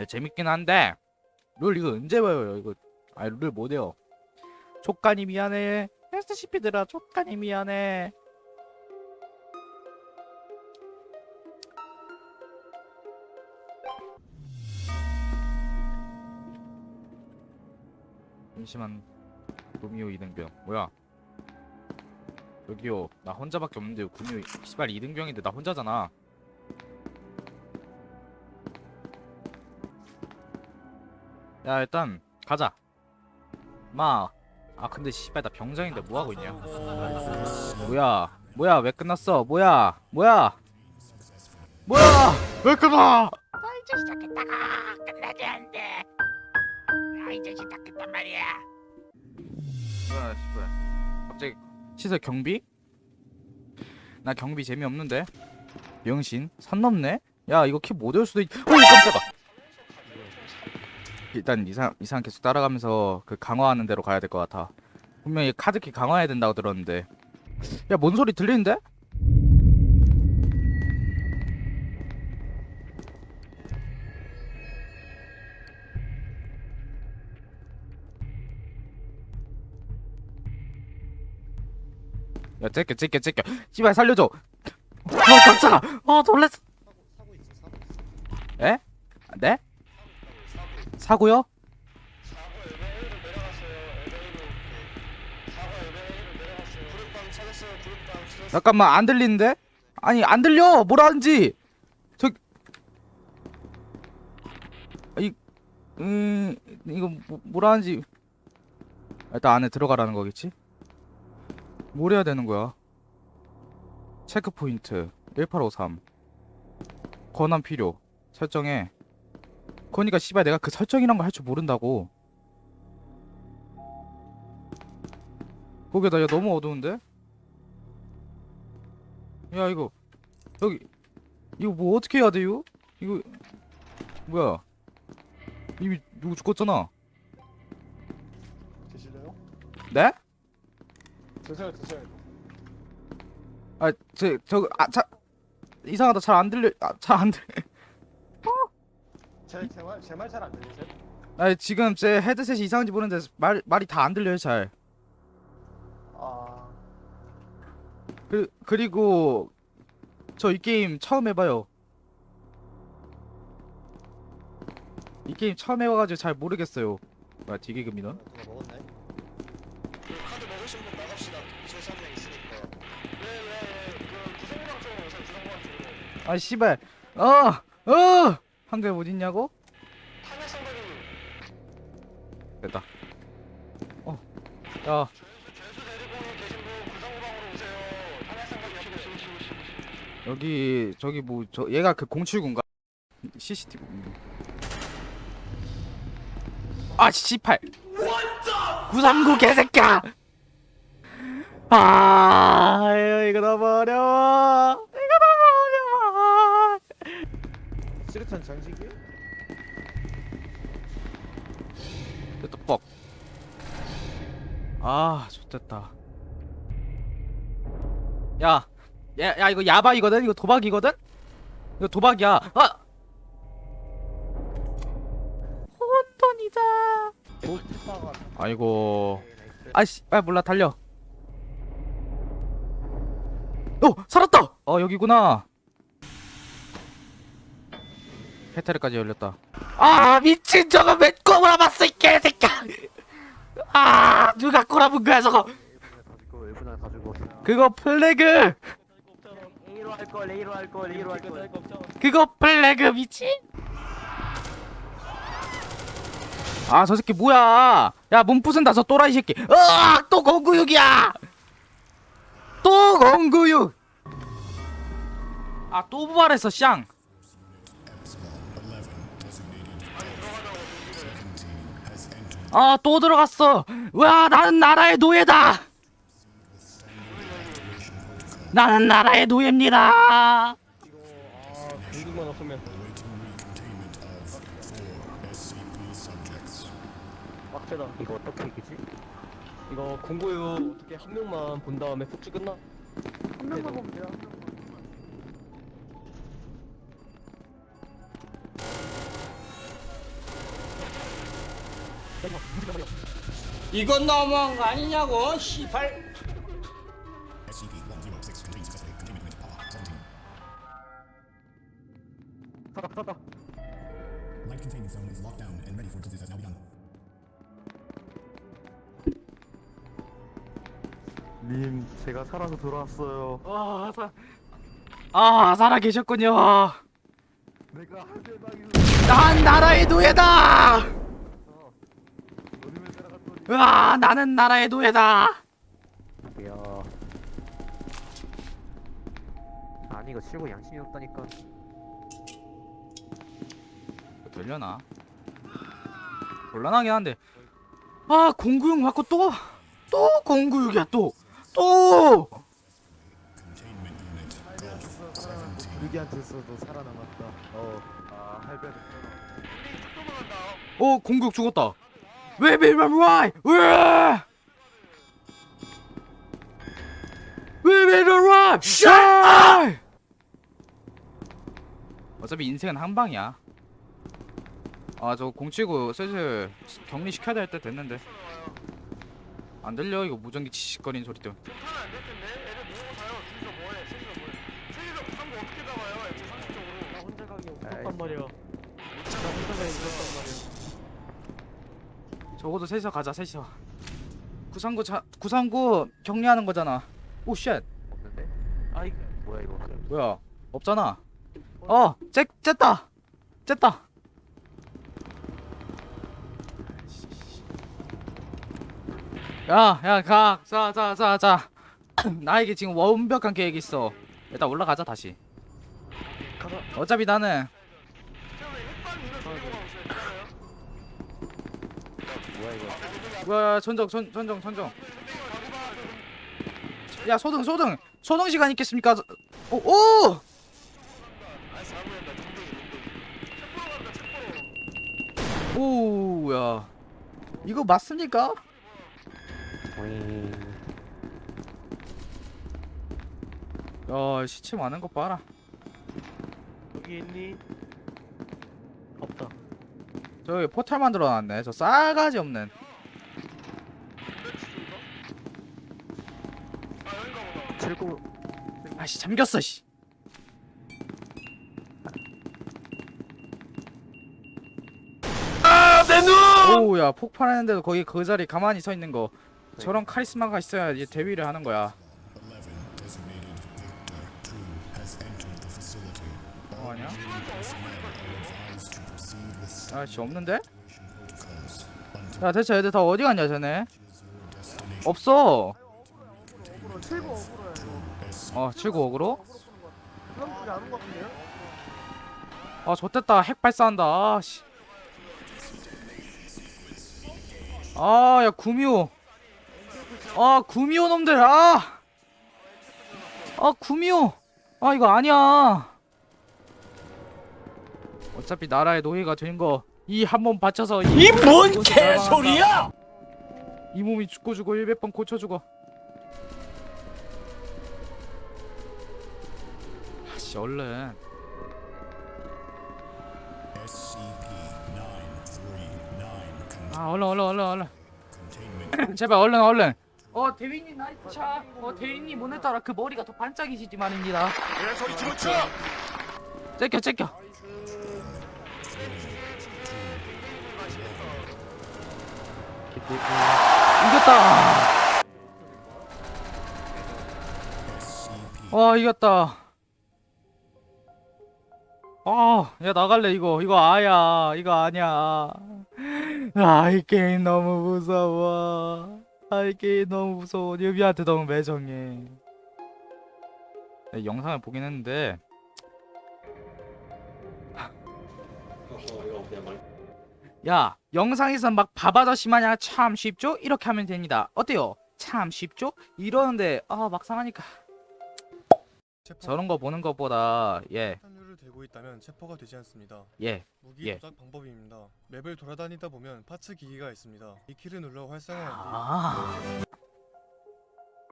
네, 재밌긴 한데 룰 이거 언제 봐요? 이거 아니 룰 못해요. 촉간이 미안해. SCP들아 촉간이 미안해. 잠시만. 구미호 이등병. 뭐야? 여기요. 나 혼자밖에 없는데 구미호 시발 이등병인데 나 혼자잖아 야 일단 가자. 마. 아 근데 씨발 나 병장인데 뭐하고 있냐? 뭐야? 뭐야? 왜 끝났어? 뭐야? 뭐야? 뭐야? 왜 끝나? 아 이제 시작했다가 끝나지 않대 아 이제 시작했단 말이야. 뭐야 씨발. 갑자기 시설 경비? 나 경비 재미없는데? 명신 산 넘네? 야 이거 키 못 외울 수도 있... 오 깜짝아 일단 이상 이상 계속 따라가면서 그 강화하는 데로 가야 될 것 같아 분명히 카드키 강화해야 된다고 들었는데 야 뭔 소리 들리는데? 야 째껴 째껴 째껴 씨발 살려줘 어 깜짝아 어 놀랬어 사고 있어 사고 있어 에? 네? 사고요? 잠깐만 안 들리는데? 아니 안 들려 뭐라는지 저 이, 음 이거 뭐, 뭐라는지 일단 안에 들어가라는 거겠지? 뭘 해야 되는 거야? 체크 포인트 1853 권한 필요 설정해 그러니까 씨발 내가 그 설정이란 걸할줄 모른다고 거기다 야 너무 어두운데? 야 이거 여기 이거 뭐 어떻게 해야 돼요? 이거 뭐야 이미 누구 죽었잖아 드실래요? 네? 드세요 드세요 아저저아차 이상하다 잘 안 들려 아 잘 안 들려 제제말 잘 안 들리세요? 아 지금 제 헤드셋이 이상한지 모르는데 말 말이 다 안 들려요 잘. 아. 그, 그리고 저 이 게임 처음 해봐요. 이 게임 처음 해봐가지고 잘 모르겠어요. 뭐야 디기금 민원? 누가 먹었나요? 그 카드 먹으신 분 나갑시다. 제시 한명 있으니까. 왜왜그 구성방 쪽으로 오세요 구성방 쪽으로. 아 씨발. 어 어 한글 못 있냐고? 됐다. 어야. 옆에 계시고 여기 저기 뭐 저 얘가 그 079인가? CCTV. 아 씨발. 939 개새끼야! 아 이거 너무 어려워 이거 너무 어려워 쓰레탄 장식이? 됐다 뻑. 아, 좋됐다. 야, 야, 야, 이거 야바이거든? 이거 도박이거든? 이거 도박이야. 아! 혼돈이다. 오빠가 아이고. 아씨, 아 몰라 달려. 어, 살았다. 어, 여기구나. 해테르까지 열렸다. 아, 미친 저거 왜 꼬라봤어 이 개새끼야. 아, 누가 꼬라본 거야 저거. 그거 플래그. A로 할 걸, A로 할 걸, A로 할 걸. 그거 플래그 미친. 아, 저 새끼 뭐야? 야, 몸 부순다 저 또라이 새끼. 으악, 또 공구육이야. 또 공구육. 아, 또 부활했어, 쌍. 아, 또 들어갔어. 와, 나는 나라의 노예다. 나는 나라의 노예입니다. 아, 공격만 없으면. 빡세다. 이거 어떻게 이기지? 이거 공고유 어떻게 한 명만 본 다음에 폭주 끝나? 한 명만 보면 돼요. 이건 너무한 거 아니냐고 시발 Light containment zone is locked down and ready for business has now begun. 님 제가 살아서 돌아왔어요 아, 사... 아 살아 계셨군요. 내가 한 대박이 난 나라의 노예다. 어디를 따라갔더니 으아, 나는 나라의 노예다. 이야 아니 이거 치고 양심이 없다니까 되려나? 곤란하긴 한데. 아, 공구육 맞고 또, 또 공구육이야 또, 또. 유기한테서도 살아남았다 어 아 할배도 어, 공구육 죽었다. 왜, 왜, 왜, 왜, 왜? 왜? 샤! 어차피 인생은 한 방이야. 아, 저 공치고 슬슬 격리 시켜야 될 때 됐는데. 안 들려 이거 무전기 치식거리는 소리 때문에. 나 혼자 가기 무섭단 말이야 나 혼자 가기 무섭단 말이야 적어도 셋이서 가자 셋이서. 구상구 자 구상구 격리하는 거잖아. 오 쉣. 없는데? 아 이거 뭐야 이거 뭐야? 없잖아. 어, 쬐 쬐다. 쬐다. 야, 야, 가. 자, 자, 자, 자. 나에게 지금 완벽한 계획이 있어. 일단 올라가자 다시. 어차피 나는 뭐야 전정 전 전정 전정. 야 소등 소등 소등 시간 있겠습니까? 오 오. 오야 이거 맞습니까? 야 시체 많은 거 봐라. 여기 있니? 없다 저기 포탈 만들어 놨네. 저 싸가지 없는. 칠구 아씨 잠겼어 씨. 오야 폭발했는데도 거기 그 자리 가만히 서 있는 거. 저런 카리스마가 있어야 이제 대위를 하는 거야. 11 designated Victor 2 has entered the facility. 뭐 하냐? 아씨 없는데? 야 대체 애들 다 어디 갔냐 쟤네? 없어. 어 79억으로? 그럼 그게 안온 것 같은데요? 아 좋됐다. 핵 발사한다. 아 씨. 아 야 구미호. 아 구미호 놈들. 아 아 구미호. 아 이거 아니야. 어차피 나라의 노예가 된 거 이 한 번 바쳐서 이 뭔 개소리야? 이 몸이 죽고 죽고 100번 고쳐 죽어 아씨 얼른. SCP-939 아 얼른 얼른 얼른 얼른. containment 제발 얼른 얼른. 어 대위님 나이차. 어 대위님 오늘 따라 그 머리가 더 반짝이시지 말입니다. 야 저기 집어쳐! 째껴 째껴. 이겼다. 와 이겼다 아 야 나갈래 이거. 이거 아야. 이거 아니야. 아이 게임 너무 무서워. 아이 게임 너무 무서워. 뉴비한테 너무 매정해. 네, 영상을 보긴 했는데. 야 영상에서 막 밥아저씨 마냥 참 쉽죠? 이렇게 하면 됩니다. 어때요? 참 쉽죠? 이러는데 아 막상 하니까. 저런 거 보는 것보다 예 들고 있다면 체포가 되지 않습니다. 예. 무기 예. 조작 방법입니다. 맵을 돌아다니다 보면 파츠 기기가 있습니다. 이 키를 눌러 활성화한 뒤아